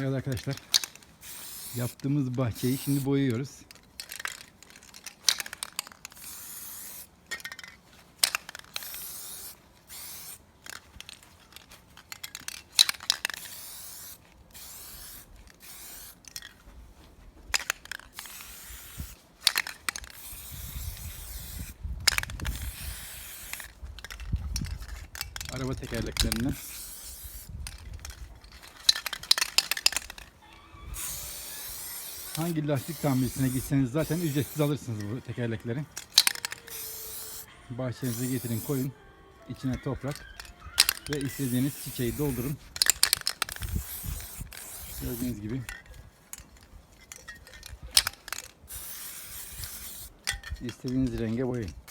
Evet arkadaşlar. Yaptığımız bahçeyi şimdi boyuyoruz. Araba tekerleklerinden Hangi lastik tamircisine gitseniz zaten ücretsiz alırsınız bu tekerlekleri. Bahçenize getirin koyun. içine toprak. Ve istediğiniz çiçeği doldurun. Gördüğünüz gibi. İstediğiniz renge boyayın.